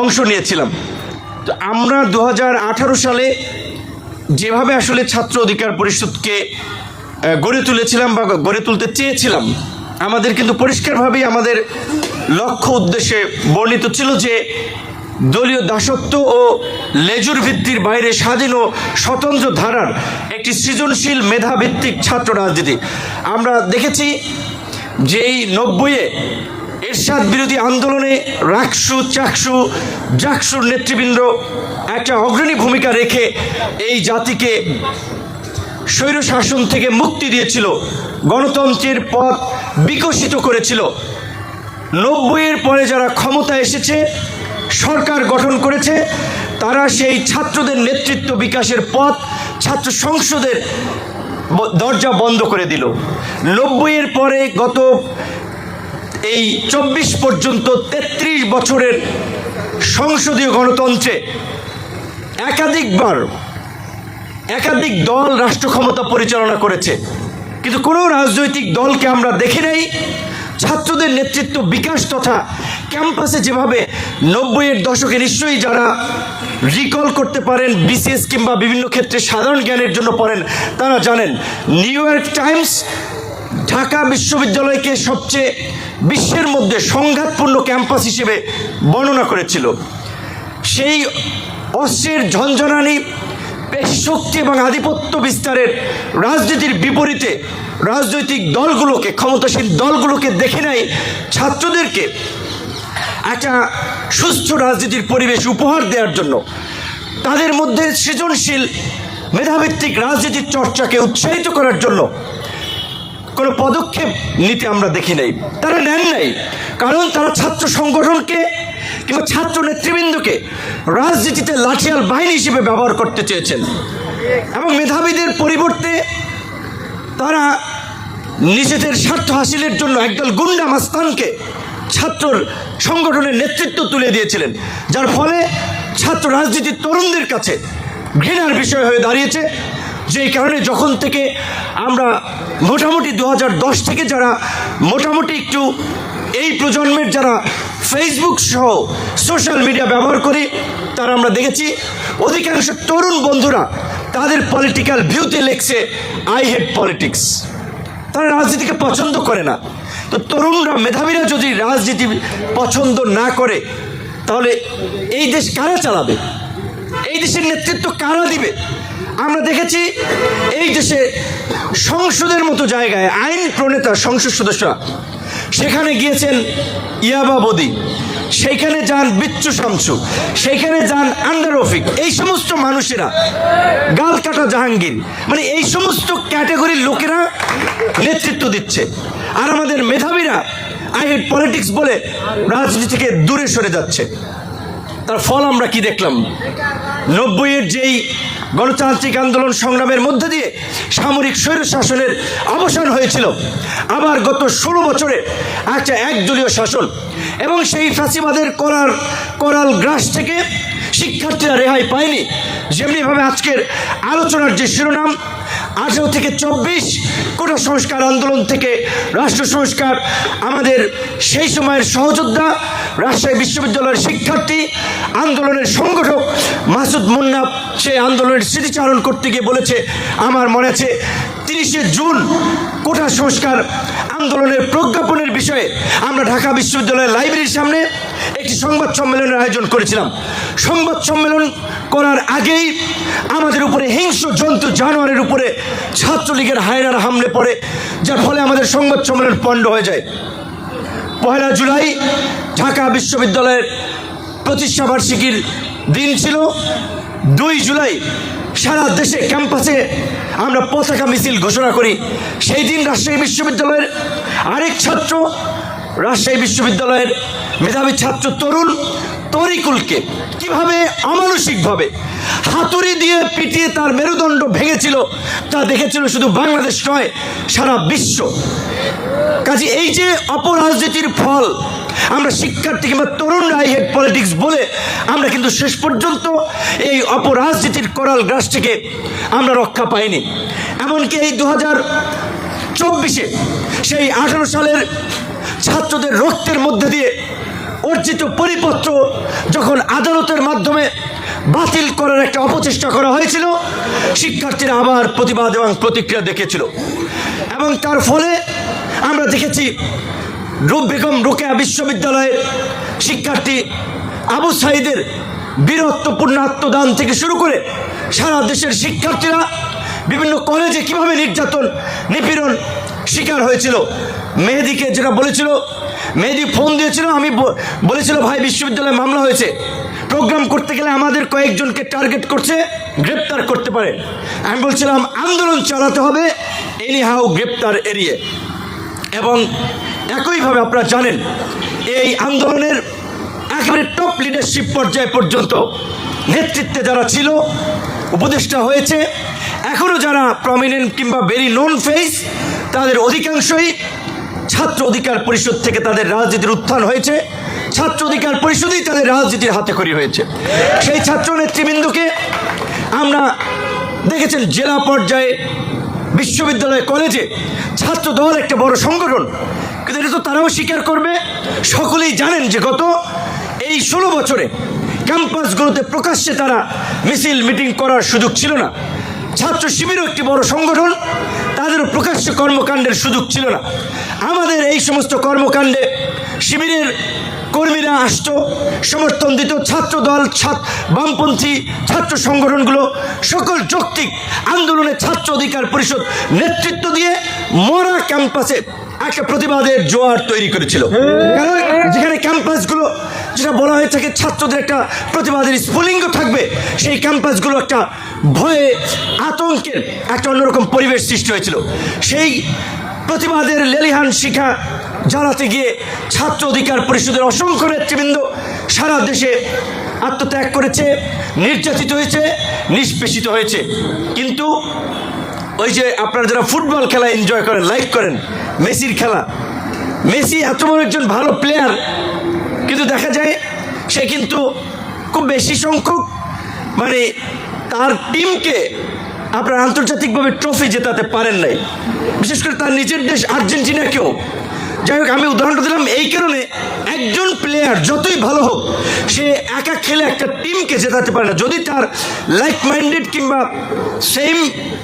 অংশ নিয়েছিলাম। তো আমরা দু হাজার আঠারো সালে যেভাবে আসলে ছাত্র অধিকার পরিষদকে গড়ে তুলেছিলাম বা গড়ে তুলতে চেয়েছিলাম, আমাদের কিন্তু পরিষ্কারভাবেই আমাদের লক্ষ্য উদ্দেশ্যে বর্ণিত ছিল যে দলীয় দাসত্ব ও লেজুর ভিত্তির বাইরে স্বাধীন ও স্বতন্ত্র ধারার একটি সৃজনশীল মেধাভিত্তিক ছাত্র রাজনীতি। আমরা দেখেছি যে এই নব্বইয়ে এরশাদ বিরোধী আন্দোলনে রাকসু, চাকসু, জাকসুর নেতৃবৃন্দ একটা অগ্রণী ভূমিকা রেখে এই জাতিকে স্বৈর শাসন থেকে মুক্তি দিয়েছিল, গণতন্ত্রের পথ বিকশিত করেছিল। নব্বইয়ের পরে যারা ক্ষমতা এসেছে, সরকার গঠন করেছে, তারা সেই ছাত্রদের নেতৃত্ব বিকাশের পথ, ছাত্র সংসদের দরজা বন্ধ করে দিল। নব্বইয়ের পরে গত এই চব্বিশ পর্যন্ত ৩৩ বছরের সংসদীয় গণতন্ত্রে একাধিকবার একাধিক দল রাষ্ট্র ক্ষমতা পরিচালনা করেছে। কিন্তু কোনো রাজনৈতিক দলকে আমরা দেখি নাই। ছাত্রদের নেতৃত্ব বিকাশ তথা ক্যাম্পাসে যেভাবে নব্বইয়ের দশকে নিশ্চয়ই যারা রিকল করতে পারেন, বিসিএস কিংবা বিভিন্ন ক্ষেত্রে সাধারণ জ্ঞানের জন্য পড়েন, তারা জানেন, নিউ ইয়র্ক টাইমস ঢাকা বিশ্ববিদ্যালয়কে সবচেয়ে বিশ্বের মধ্যে সংঘাতপূর্ণ ক্যাম্পাস হিসেবে বর্ণনা করেছিল। সেই অস্ত্রের ঝঞ্ঝনানি পেশি শক্তি এবং আধিপত্য বিস্তারের রাজনীতির বিপরীতে রাজনৈতিক দলগুলোকে ক্ষমতাসীন দলগুলোকে দেখে নেয় ছাত্রদেরকে একটা সুস্থ রাজনীতির পরিবেশ উপহার দেওয়ার জন্য। তাদের মধ্যে সৃজনশীল, মেধাভিত্তিক রাজনীতির চর্চাকে উৎসাহিত করার জন্য কোনো পদক্ষেপ নিতে আমরা দেখি নাই। তারা নেন নাই। কারণ তারা ছাত্র সংগঠনকে কিংবা ছাত্র নেতৃবৃন্দকে রাজনীতিতে লাঠিয়াল বাহিনী হিসেবে ব্যবহার করতে চেয়েছেন। এবং মেধাবীদের পরিবর্তে তারা নিজেদের স্বার্থ হাসিলের জন্য একদল গুন্ডা মাস্তানকে ছাত্র সংগঠনের নেতৃত্ব তুলে দিয়েছিলেন। যার ফলে ছাত্র রাজনীতির তরুণদের কাছে ঘৃণার বিষয় হয়ে দাঁড়িয়েছে। যেই কারণে যখন থেকে আমরা মোটামুটি দু হাজার দশ থেকে যারা মোটামুটি একটু এই প্রজন্মের যারা ফেসবুক সহ সোশ্যাল মিডিয়া ব্যবহার করি তারা আমরা দেখেছি, অধিকাংশ তরুণ বন্ধুরা তাদের পলিটিক্যাল ভিউতে লেখছে আই হেড পলিটিক্স তারা রাজনীতিকে পছন্দ করে না। তো তরুণরা, মেধাবীরা যদি রাজনীতি পছন্দ না করে, তাহলে এই দেশ কারা চালাবে? এই দেশের নেতৃত্ব কারা দিবে? আমরা দেখেছি এই দেশে সংসদের মতো জায়গায় আইন প্রণেতা সংসদ সদস্যরা। সেখানে গিয়েছেন ইয়াবা বদি। সেইখানে যান বিচ্ছু শামসু। সেইখানে যান আন্ডার রফিক। এই সমস্ত মানুষেরা গাল কাটা জাহাঙ্গীর। মানে এই সমস্ত ক্যাটাগরির লোকেরা নেতৃত্ব দিচ্ছে। আর আমাদের মেধাবীরা আই পলিটিক্স বলে রাজনীতি থেকে দূরে সরে যাচ্ছে। তার ফল আমরা কি দেখলাম? নব্বইয়ের যেই গণতান্ত্রিক আন্দোলন সংগ্রামের মধ্যে দিয়ে সামরিক স্বৈর শাসনের অবসান হয়েছিল, আবার গত ষোলো বছরে একটা একদলীয় শাসন এবং সেই ফাঁসিবাদের করার করাল গ্রাস থেকে শিক্ষার্থীরা রেহাই পায়নি। যেমনিভাবে আজকের আলোচনার যে শিরোনাম আঠেরো থেকে চব্বিশ, কোটা সংস্কার আন্দোলন থেকে রাষ্ট্র সংস্কার, আমাদের সেই সময়ের সহযোদ্ধা, রাজশাহী বিশ্ববিদ্যালয়ের শিক্ষার্থী, আন্দোলনের সংগঠক মাসুদ মুন্না, সে আন্দোলনের স্মৃতিচারণ করতে গিয়ে বলেছে, আমার মনে আছে তিরিশে জুন কোটা সংস্কার আন্দোলনের প্রজ্ঞাপনের বিষয়ে আমরা ঢাকা বিশ্ববিদ্যালয়ের লাইব্রেরির সামনে একটি সংবাদ সম্মেলনের আয়োজন করেছিলাম। সংবাদ সম্মেলন করার আগেই আমাদের উপরে হিংস্র জন্তু জানোয়ারের উপরে ছাত্রলীগের হায়নার হামলে পড়ে, যার ফলে আমাদের সংবাদ সম্মেলন পণ্ড হয়ে যায়। পয়লা জুলাই ঢাকা বিশ্ববিদ্যালয়ের প্রতিষ্ঠা বার্ষিকীর দিন ছিল। দুই জুলাই সারা দেশে ক্যাম্পাসে আমরা পতাকা মিছিল ঘোষণা করি। সেই দিন রাজশাহী বিশ্ববিদ্যালয়ের আরেক ছাত্র রাজশাহী বিশ্ববিদ্যালয়ের মেধাবী ছাত্র তরুণ তরিকুলকে কীভাবে অমানসিকভাবে হাতুড়ি দিয়ে পিটিয়ে তার মেরুদণ্ড ভেঙেছিল তা দেখেছিল শুধু বাংলাদেশ নয়, সারা বিশ্ব। কাজে এই যে অপরাজনীতির ফল, আমরা শিক্ষার্থী কিংবা তরুণরা আই হেড পলিটিক্স বলে আমরা কিন্তু শেষ পর্যন্ত এই অপরাজনীতির করাল গ্রাস থেকে আমরা রক্ষা পাইনি। এমনকি এই দু হাজার চব্বিশে সেই আঠারো সালের ছাত্রদের রক্তের মধ্যে দিয়ে অর্জিত পরিপত্র যখন আদালতের মাধ্যমে বাতিল করার একটা অপচেষ্টা করা হয়েছিল, শিক্ষার্থীরা আবার প্রতিবাদ এবং প্রতিক্রিয়া দেখেছিল। এবং তার ফলে আমরা দেখেছি, রূপ বেগম রোকেয়া বিশ্ববিদ্যালয়ের শিক্ষার্থী আবু সাইদের বীরত্বপূর্ণ আত্মদান থেকে শুরু করে সারা দেশের শিক্ষার্থীরা বিভিন্ন কলেজে কীভাবে নির্যাতন, নিপীড়ন শিকার হয়েছিল? মেহেদিকে যেটা বলেছিল, মেহেদি ফোন দিয়েছিল, আমি বলেছিল, ভাই, বিশ্ববিদ্যালয়ে মামলা হয়েছে। প্রোগ্রাম করতে গেলে আমাদের কয়েকজনকে টার্গেট করছে, গ্রেপ্তার করতে পারে। আমি বলছিলাম, আন্দোলন চালাতে হবে এনি হাউ গ্রেপ্তার এড়িয়ে। এবং একইভাবে আপনারা জানেন, এই আন্দোলনের একেবারে টপ লিডারশিপ পর্যায় পর্যন্ত নেতৃত্বে যারা ছিল, উপদেষ্টা হয়েছে এখনও যারা প্রমিনেন্ট কিংবা ভেরি নন ফেস তাদের অধিকাংশই ছাত্র অধিকার পরিষদ থেকে তাদের রাজনীতির উত্থান হয়েছে। ছাত্র অধিকার পরিষদেই তাদের রাজনীতির হাতে খড়ি হয়েছে। সেই ছাত্র নেতৃবৃন্দকে আমরা দেখেছেন জেলা পর্যায়ে বিশ্ববিদ্যালয় কলেজে ছাত্র দল একটা বড় সংগঠন। কিন্তু এটা তো তারাও স্বীকার করবে। সকলেই জানেন যে গত এই ষোলো বছরে ক্যাম্পাসগুলোতে প্রকাশ্যে তারা মিছিল, মিটিং করার সুযোগ ছিল না। ছাত্র শিবিরও একটি বড় সংগঠন। তাদেরও প্রকাশ্য কর্মকাণ্ডের সুযোগ ছিল না। আমাদের এই সমস্ত কর্মকাণ্ডে শিবিরের কর্মীরা আসতো, সমর্থন দিত ছাত্র দল বামপন্থী ছাত্র সংগঠনগুলো সকল যৌক্তিক আন্দোলনে ছাত্র অধিকার পরিষদ নেতৃত্ব দিয়ে মরা ক্যাম্পাসে একটা প্রতিবাদের জোয়ার তৈরি করেছিল। যেখানে যেটা বলা হয়ে থাকে ছাত্রদের একটা প্রতিবাদের স্ফুলিঙ্গ থাকবে, সেই ক্যাম্পাসগুলো একটা ভয়ে আতঙ্কের একটা অন্যরকম পরিবেশ সৃষ্টি হয়েছিল। সেই প্রতিবাদের লেলিহান শিখা জ্বালাতে গিয়ে ছাত্র অধিকার পরিষদের অসংখ্য নেতৃবৃন্দ সারা দেশে আত্মত্যাগ করেছে, নির্যাতিত হয়েছে, নিষ্পেষিত হয়েছে। কিন্তু ওই যে আপনারা যারা ফুটবল খেলা এনজয় করেন লাইক করেন, মেসির খেলা, মেসি এত বড় একজন ভালো প্লেয়ার কিন্তু দেখা যায় সে কিন্তু খুব বেশি সংখ্যক মানে তার টিমকে আপনার আন্তর্জাতিকভাবে ট্রফি জেতাতে পারেন নাই। বিশেষ করে তার নিজের দেশ আর্জেন্টিনাকেও যাই হোক, আমি উদাহরণটা দিলাম, এই কারণে একজন প্লেয়ার যতই ভালো হোক, সে একা খেলে একটা টিমকে জেতাতে পারে না। যদি তার লাইক মাইন্ডেড কিংবা সেম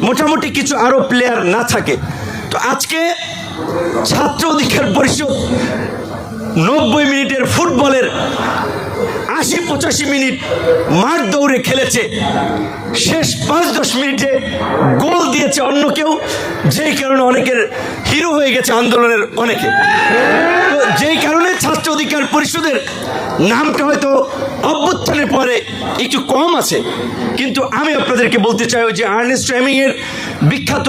মোটামুটি কিছু আরও প্লেয়ার না থাকে। তো আজকে ছাত্র অধিকার পরিষদ নব্বই মিনিটের ফুটবলের আশি পঁচাশি মিনিট মাঠ দৌড়ে খেলেছে। শেষ পাঁচ দশ মিনিটে গোল দিয়েছে অন্য কেউ, যেই কারণে অনেকের হিরো হয়ে গেছে আন্দোলনের অনেকে। যেই কারণে ছাত্র অধিকার পরিষদের নামটা হয়তো অভ্যুত্থানের পরে একটু কম আছে। কিন্তু আমি আপনাদেরকে বলতে চাই যে আর্নেস্ট এর বিখ্যাত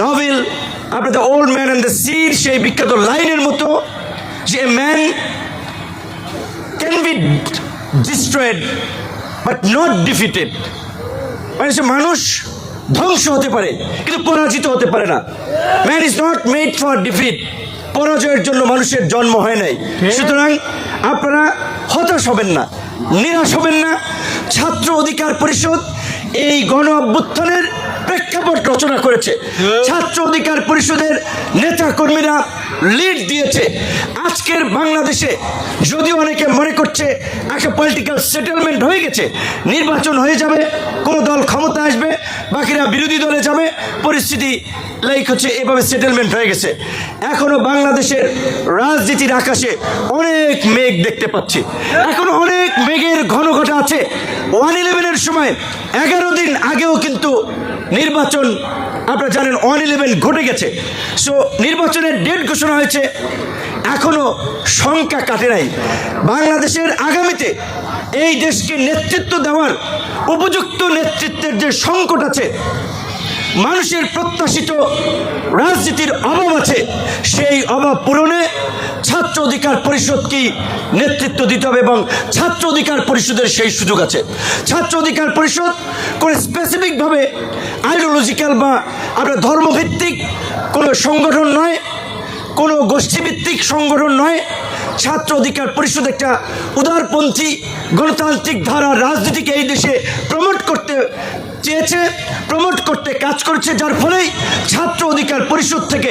নভেল, আপনাদের old man and the sea সেই বিখ্যাত লাইনের মতো যে man can be destroyed but not defeated মানে সে মানুষ ধ্বংস হতে পারে কিন্তু পরাজিত হতে পারে না। Man is not made for defeat পরাজয়ের জন্য মানুষের জন্ম হয় নাই। সুতরাং আপনারা হতাশ হবেন না নিরাশ হবেন না। ছাত্র অধিকার পরিষদ এই গণ অভ্যুত্থানের প্রেক্ষাপট রচনা করেছে। ছাত্র অধিকার পরিষদের নেতা কর্মীরা লিড দিয়েছে। আজকের বাংলাদেশে যদিও অনেকে মনে করছে একটা পলিটিক্যাল সেটেলমেন্ট হয়ে গেছে, নির্বাচন হয়ে যাবে, কোনো দল ক্ষমতা আসবে, বাকিরা বিরোধী দলে যাবে, পরিস্থিতি লাইক হচ্ছে এভাবে সেটেলমেন্ট হয়ে গেছে। এখনও বাংলাদেশের রাজনীতির আকাশে অনেক মেঘ দেখতে পাচ্ছি। এখনও অনেক মেঘের ঘন ঘটা আছে ওয়ান ইলেভেনের সময়, এগারো দিন আগেও কিন্তু নির্বাচন, আপনারা জানেন অন ইলেভেন ঘটে গেছে। সো নির্বাচনের ডেট ঘোষণা হয়েছে এখনও সংখ্যা কাটে নাই। বাংলাদেশের আগামীতে এই দেশকে নেতৃত্ব দেওয়ার উপযুক্ত নেতৃত্বের যে সংকট আছে মানুষের প্রত্যাশিত রাজনীতির অভাব আছে। সেই অভাব পূরণে ছাত্র অধিকার পরিষদকেই নেতৃত্ব দিতে হবে এবং ছাত্র অধিকার পরিষদের সেই সুযোগ আছে। ছাত্র অধিকার পরিষদ কোনো স্পেসিফিকভাবে আইডিওলজিক্যাল বা আপনার ধর্মভিত্তিক কোনো সংগঠন নয়, কোনো গোষ্ঠীভিত্তিক সংগঠন নয় ছাত্র অধিকার পরিষদ একটা উদারপন্থী গণতান্ত্রিক ধারা রাজনীতিকে এই দেশে প্রমোট করতে চেয়েছে প্রমোট করতে কাজ করেছে, যার ফলেই ছাত্র অধিকার পরিষদ থেকে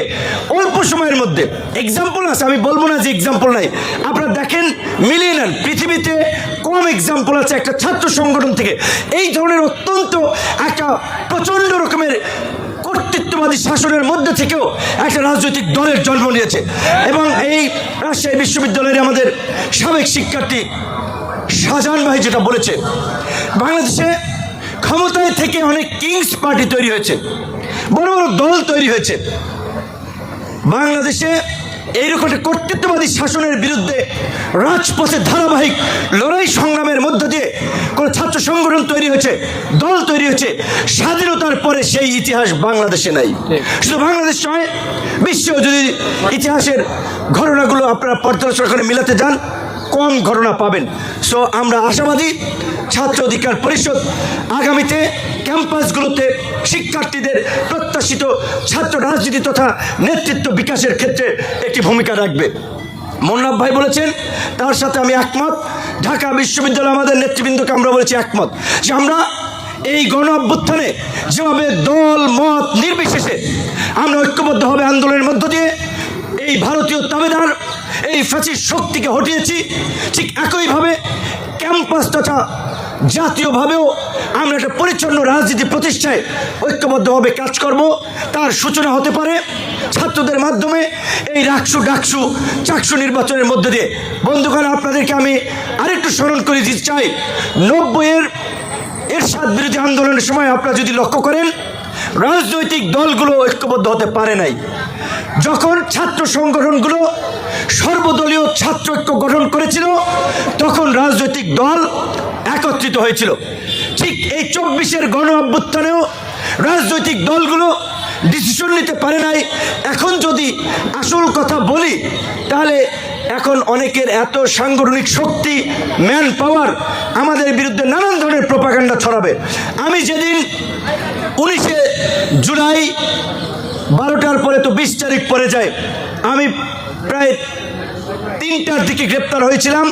অল্প সময়ের মধ্যে এক্সাম্পল আছে, আমি বলব না যে এক্সাম্পল নাই। আপনারা দেখেন, মিলিয়ে নেন, পৃথিবীতে কম এক্সাম্পল আছে একটা ছাত্র সংগঠন থেকে। এই ধরনের অত্যন্ত একটা প্রচণ্ড রকমের কর্তৃত্ববাদী শাসনের মধ্যে থেকেও একটা রাজনৈতিক দলের জন্ম নিয়েছে। এবং এই রাজশাহী বিশ্ববিদ্যালয়ের আমাদের সাবেক শিক্ষার্থী শাহজাহান ভাই যেটা বলেছে, বাংলাদেশে ক্ষমতায় থেকে অনেক কিংস পার্টি তৈরি হয়েছে, বড় বড় দল তৈরি হয়েছে। বাংলাদেশে এইরকম একটা কর্তৃত্ববাদী শাসনের বিরুদ্ধে রাজপথে ধারাবাহিক লড়াই সংগ্রামের মধ্য দিয়ে কোনো ছাত্র সংগঠন তৈরি হয়েছে দল তৈরি হয়েছে স্বাধীনতার পরে সেই ইতিহাস বাংলাদেশে নাই। শুধু বাংলাদেশ নয় বিশ্ব যদি ইতিহাসের ঘটনাগুলো আপনারা পর্যালোচনা করে মিলাতে যান কম ঘটনা পাবেন। সো আমরা আশাবাদী ছাত্র অধিকার পরিষদ আগামীতে ক্যাম্পাসগুলোতে শিক্ষার্থীদের প্রত্যাশিত ছাত্র রাজনীতি তথা নেতৃত্ব বিকাশের ক্ষেত্রে একটি ভূমিকা রাখবে। মোন্নাফ ভাই বলেছেন, তার সাথে আমি একমত। ঢাকা বিশ্ববিদ্যালয় আমাদের নেতৃবৃন্দকে আমরা বলেছি একমত যে আমরা এই গণ অভ্যুত্থানে যেভাবে দল, মত নির্বিশেষে আমরা ঐক্যবদ্ধভাবে আন্দোলনের মধ্য দিয়ে এই ভারতীয় তাবেদার এই ফ্যাসির শক্তিকে হটিয়েছি। ঠিক একইভাবে ক্যাম্পাস তথা জাতীয়ভাবেও আমরা একটা পরিচ্ছন্ন রাজনীতি প্রতিষ্ঠায় ঐক্যবদ্ধভাবে কাজ করব তার সূচনা হতে পারে। ছাত্রদের মাধ্যমে এই রাকসু ডাকসু চাকসু নির্বাচনের মধ্যে দিয়ে। বন্ধুগণ, আপনাদেরকে আমি আরেকটু স্মরণ করে দিতে চাই। নব্বইয়ের এরশাদ বিরোধী আন্দোলনের সময় আপনারা যদি লক্ষ্য করেন, রাজনৈতিক দলগুলো ঐক্যবদ্ধ হতে পারে নাই। যখন ছাত্র সংগঠনগুলো সর্বদলীয় ছাত্র ঐক্য গঠন করেছিল, তখন রাজনৈতিক দল একত্রিত হয়েছিল। ঠিক এই চব্বিশের গণ অভ্যুত্থানেও রাজনৈতিক দলগুলো ডিসিশন নিতে পারে নাই। এখন যদি আসল কথা বলি, তাহলে এখন অনেকের এত সাংগঠনিক শক্তি ম্যান পাওয়ার আমাদের বিরুদ্ধে নানান ধরনের প্রপাগান্ডা ছড়াবে। আমি যেদিন উনিশে জুলাই বারোটার পরে তো বিশ তারিখ পরে যায়। আমি প্রায় তিনটার দিকে গ্রেপ্তার হয়েছিলাম।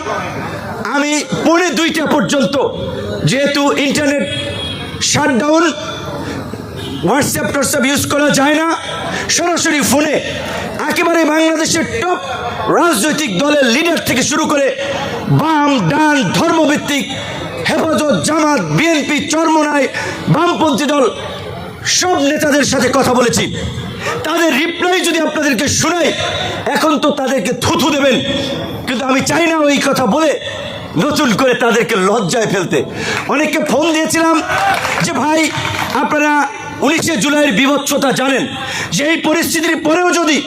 আমি পৌনে দুইটা পর্যন্ত, যেহেতু ইন্টারনেট শাটডাউন হোয়াটসঅ্যাপ টোয়াটসঅ্যাপ ইউজ করা যায় না, সরাসরি ফোনে একেবারে বাংলাদেশের টপ রাজনৈতিক দলের লিডার থেকে শুরু করে বাম, ডান, ধর্মভিত্তিক, হেফাজত, জামাত বিএনপি চরমনায় বামপন্থী দল, সব নেতাদের সাথে কথা বলেছি। তাদের রিপ্লাই যদি আপনাদেরকে শোনাই, এখন তো তাদেরকে থুথু দেবেন। কিন্তু আমি চাই না ওই কথা বলে নতুন করে তাদেরকে লজ্জায় ফেলতে। অনেককে ফোন দিয়েছিলাম যে, ভাই, আপনারা উনিশে জুলাইয়ের বিভৎসতা জানেন যে, এই পরিস্থিতির পরেও যদি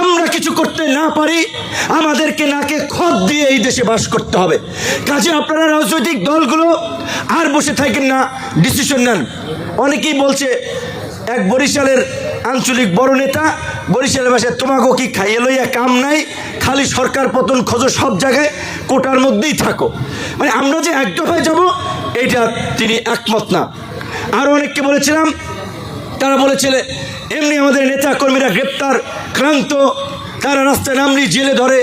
আমরা কিছু করতে না পারি, আমাদেরকে নাকে খত দিয়ে এই দেশে বাস করতে হবে। কাজে আপনারা রাজনৈতিক দলগুলো আর বসে থাকেন না ডিসিশন নেন। অনেকেই বলছে, এক বরিশালের আঞ্চলিক বড় নেতা, বরিশালের ভাষায় তোমাকে কি খাইয়ে লইয়া কাম নাই? খালি সরকার পতন খোঁজো সব জায়গায়, কোটার মধ্যেই থাকো। মানে আমরা যে এক দফায় যাব এটা তিনি একমত না। আরও অনেককে বলেছিলাম, তারা বলেছিল, এমনি আমাদের নেতা কর্মীরা গ্রেপ্তার ক্রান্ত তারা রাস্তায় নামলি জেলে ধরে,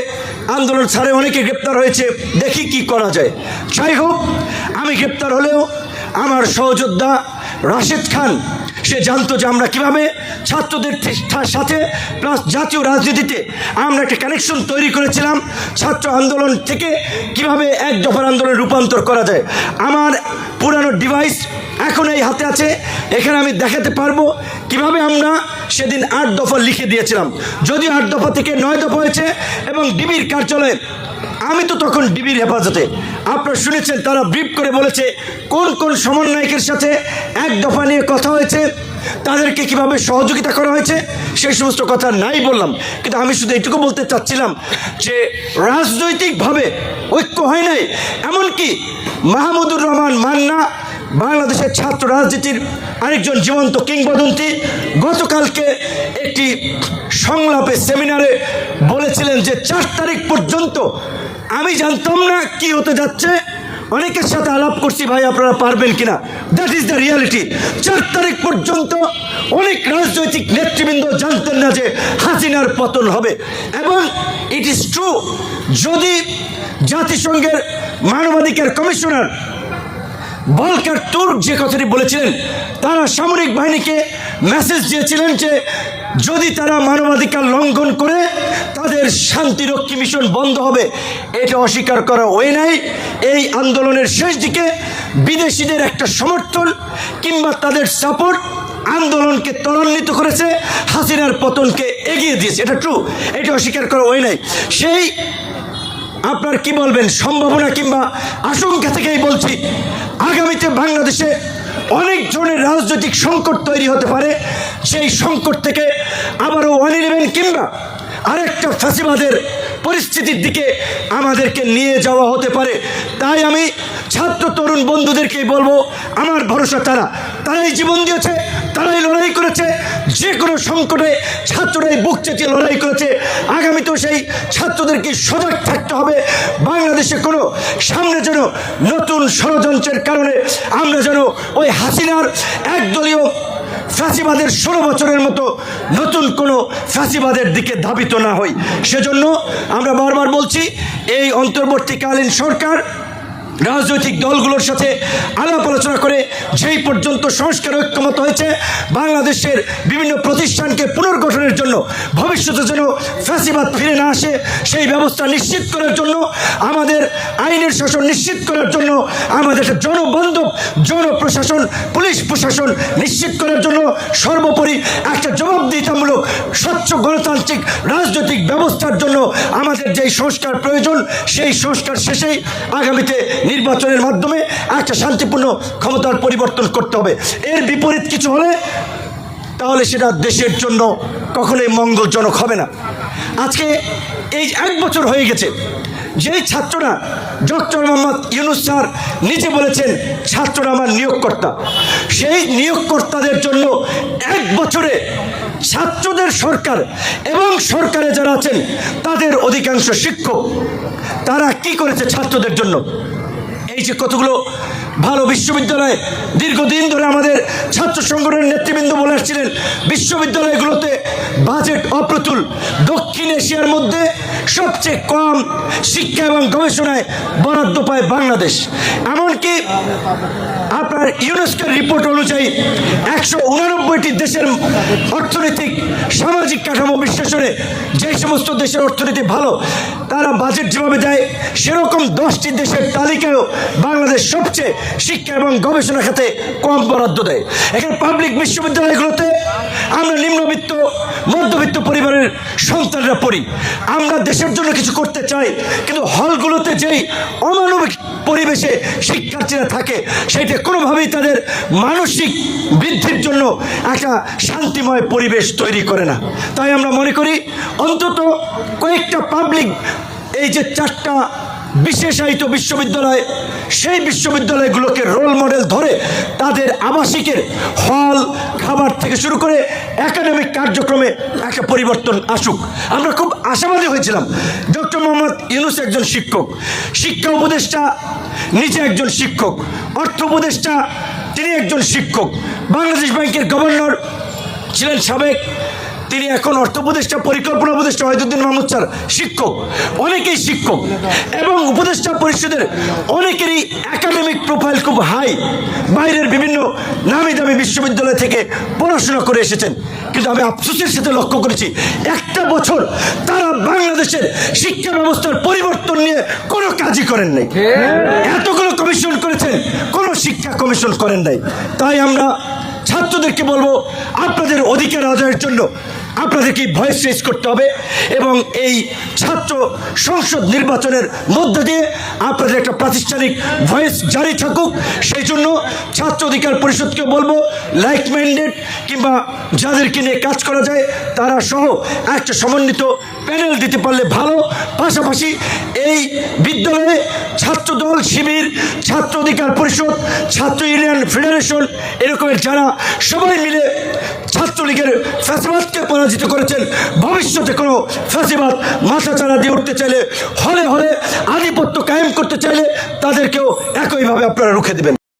আন্দোলন ছাড়ে অনেকে গ্রেপ্তার হয়েছে। দেখি কি করা যায়। যাই হোক, আমি গ্রেপ্তার হলেও আমার সহযোদ্ধা রাশেদ খান সে জানতো যে আমরা কীভাবে ছাত্রদের সাথে প্লাস জাতীয় রাজনীতিতে আমরা একটা কানেকশন তৈরি করেছিলাম। ছাত্র আন্দোলন থেকে কীভাবে এক দফার আন্দোলনে রূপান্তর করা যায়। আমার পুরানো ডিভাইস এখন এই হাতে আছে। এখানে আমি দেখাতে পারব কীভাবে আমরা সেদিন আট দফা লিখে দিয়েছিলাম। যদি আট দফা থেকে নয় দফা হয়েছে এবং ডিবির কার্যালয়ে আমি তো তখন ডিবির হেফাজতে। আপনারা শুনেছেন, তারা ব্রিফ করে বলেছে, কোন কোন সমন্বয়কের সাথে এক দফা নিয়ে কথা হয়েছে, তাদেরকে কীভাবে সহযোগিতা করা হয়েছে, সেই সমস্ত কথা নাই বললাম। কিন্তু আমি শুধু এইটুকু বলতে চাচ্ছিলাম যে, রাজনৈতিকভাবে ঐক্য হয় নাই, এমনকি মাহমুদুর রহমান মান্না, বাংলাদেশের ছাত্র রাজনীতির আরেকজন জীবন্ত কিংবদন্তি, গতকালকে একটি সংলাপে সেমিনারে বলেছিলেন যে, চার তারিখ পর্যন্ত আমি জানতাম না কি হতে যাচ্ছে। অনেকের সাথে আলাপ করছি, ভাই, আপনারা পারবেন কিনা? দ্যাট ইজ দ্য রিয়ালিটি চার তারিখ পর্যন্ত অনেক রাজনৈতিক নেতৃবৃন্দ জানতেন না যে হাসিনার পতন হবে। এবং ইট ইজ ট্রু যদি জাতিসংঘের মানবাধিকার কমিশনার বলকার তুর্ক যে কথাটি বলেছিলেন, তারা সামরিক বাহিনীকে মেসেজ দিয়েছিলেন যে যদি তারা মানবাধিকার লঙ্ঘন করে, তাদের শান্তিরক্ষী মিশন বন্ধ হবে। এটা অস্বীকার করা ওই নাই। এই আন্দোলনের শেষ দিকে বিদেশিদের একটা সমর্থন কিংবা তাদের সাপোর্ট আন্দোলনকে ত্বরান্বিত করেছে, হাসিনার পতনকে এগিয়ে দিয়েছে। এটা ট্রু এটা অস্বীকার করা ওই নাই। সেই, আপনার কি বলবেন, সম্ভাবনা কিংবা আশঙ্কা থেকেই বলছি, আগামীতে বাংলাদেশে অনেক ধরনের রাজনৈতিক সংকট তৈরি হতে পারে। সেই সংকট থেকে আবারও ওয়ান ইলেভেন কিংবা আরেকটা ফাঁসিবাদের পরিস্থিতির দিকে আমাদেরকে নিয়ে যাওয়া হতে পারে। তাই আমি ছাত্র তরুণ বন্ধুদেরকেই বলব, আমার ভরসা তারা। তারাই জীবন দিয়েছে, তারাই লড়াই করেছে, যে কোনো সংকটে ছাত্ররাই বুক চেতিয়ে লড়াই করেছে। আগামীতেও সেই ছাত্রদেরকে সজাগ থাকতে হবে। বাংলাদেশে কোনো সামনে যেন নতুন ষড়যন্ত্রের কারণে আমরা যেন ওই হাসিনার একদলীয় ফ্যাসিবাদের ষোলো বছরের মতো নতুন কোনো ফ্যাসিবাদের দিকে ধাবিত না হই। সেজন্য আমরা বারবার বলছি, এই অন্তর্বর্তীকালীন সরকার রাজনৈতিক দলগুলোর সাথে আলাপ আলোচনা করে যেই পর্যন্ত সংস্কার ঐক্যমত হয়েছে, বাংলাদেশের বিভিন্ন প্রতিষ্ঠানকে পুনর্গঠনের জন্য ভবিষ্যতে যেন ফ্যাসিবাদ ফিরে না আসে, সেই ব্যবস্থা নিশ্চিত করার জন্য, আমাদের আইনের শাসন নিশ্চিত করার জন্য, আমাদের একটা জনবান্ধব, জনপ্রশাসন, পুলিশ প্রশাসন নিশ্চিত করার জন্য সর্বোপরি একটা জবাবদিহিতামূলক, স্বচ্ছ গণতান্ত্রিক রাজনৈতিক ব্যবস্থার জন্য আমাদের যেই সংস্কার প্রয়োজন, সেই সংস্কার শেষেই আগামীতে নির্বাচনের মাধ্যমে একটা শান্তিপূর্ণ ক্ষমতার পরিবর্তন করতে হবে। এর বিপরীত কিছু হলে, তাহলে সেটা দেশের জন্য কখনোই মঙ্গলজনক হবে না। আজকে এই এক বছর হয়ে গেছে, যেই ছাত্ররা ডক্টর মোহাম্মদ ইউনুস স্যার নিজে বলেছেন ছাত্ররা আমার নিয়োগকর্তা, সেই নিয়োগকর্তাদের জন্য এক বছরে ছাত্রদের সরকার এবং সরকারে যারা আছেন, তাদের অধিকাংশ শিক্ষক, তারা কি করেছে ছাত্রদের জন্য? এই যে কতগুলো ভালো বিশ্ববিদ্যালয় দীর্ঘদিন ধরে আমাদের ছাত্র সংগঠনের নেতৃবৃন্দ বলে আসছিলেন, বিশ্ববিদ্যালয়গুলোতে দক্ষিণ এশিয়ার মধ্যে সবচেয়ে কম শিক্ষা এবং গবেষণায় বরাদ্দ পায় বাংলাদেশ। এমনকি আপনার ইউনেস্কোর রিপোর্ট অনুযায়ী একশো উনানব্বইটি দেশের অর্থনৈতিক সামাজিক কাঠামো বিশ্লেষণে যে সমস্ত দেশের অর্থনীতি ভালো, তারা বাজেট যেভাবে দেয়, সেরকম দশটি দেশের তালিকায়ও বাংলাদেশ সবচেয়ে শিক্ষা এবং গবেষণা খাতে কম বরাদ্দ দেয়। এখানে পাবলিক বিশ্ববিদ্যালয়গুলোতে আমরা নিম্নবিত্ত, মধ্যবিত্ত পরিবারের সন্তানরা পড়ি। আমরা দেশের জন্য কিছু করতে চাই, কিন্তু হলগুলোতে যেই অমানবিক পরিবেশে শিক্ষার্থীরা থাকে, সেটা কোনোভাবেই তাদের মানসিক বৃদ্ধির জন্য একটা শান্তিময় পরিবেশ তৈরি করে না। তাই আমরা মনে করি, অন্তত কয়েকটা পাবলিক এই যে চারটা বিশেষায়িত বিশ্ববিদ্যালয়, সেই বিশ্ববিদ্যালয়গুলোকে রোল মডেল ধরে তাদের আবাসিকের হল খাবার থেকে শুরু করে একাডেমিক কার্যক্রমে একটা পরিবর্তন আসুক। আমরা খুব আশাবাদী হয়েছিলাম। ডক্টর মোহাম্মদ ইউনুস একজন শিক্ষক, শিক্ষা উপদেষ্টা, নিজে একজন শিক্ষক, অর্থ উপদেষ্টা, তিনি একজন শিক্ষক। বাংলাদেশ ব্যাংকের গভর্নর ছিলেন সাবেক তিনি এখন অর্থ উপদেষ্টা, পরিকল্পনা উপদেষ্টা ওয়াহিদুদ্দিন মাহমুদ স্যার, শিক্ষক, অনেকেই শিক্ষক এবং উপদেষ্টা পরিষদের অনেকেরই একাডেমিক প্রোফাইল খুব হাই বাইরের বিভিন্ন নামি দামি বিশ্ববিদ্যালয় থেকে পড়াশোনা করে এসেছেন। কিন্তু আমি আফসোসের সাথে লক্ষ্য করেছি, একটা বছর তারা বাংলাদেশের শিক্ষা ব্যবস্থার পরিবর্তন নিয়ে কোনো কাজই করেন নাই। এতগুলো কমিশন করেছেন, কোনো শিক্ষা কমিশন করেন নাই। তাই আমরা ছাত্রদেরকে বলব, আপনাদের অধিকার আদায়ের জন্য আপনাদেরকে ভয়েস রেজ করতে হবে এবং এই ছাত্র সংসদ নির্বাচনের মধ্য দিয়ে আপনাদের একটা প্রাতিষ্ঠানিক ভয়েস জারি থাকুক। সেই জন্য ছাত্র অধিকার পরিষদকে বলব লাইক মাইন্ডেড কিংবা যাদেরকে নিয়ে কাজ করা যায়, তারা সহ একটা সমন্বিত প্যানেল দিতে পারলে ভালো। পাশাপাশি এই বিদ্যালয়ে ছাত্রদল, শিবির, ছাত্র অধিকার পরিষদ, ছাত্র ইউনিয়ন ফেডারেশন এরকমের যারা সবাই মিলে ছাত্রলীগের ফ্যাসিবাদকে পরাজিত করেছেন, ভবিষ্যতে কোনো ফ্যাসিবাদ মাথা চাড়া দিয়ে উঠতে চাইলে, হলে হলে আধিপত্য কায়েম করতে চাইলে তাদেরকেও একইভাবে আপনারা রুখে দেবেন।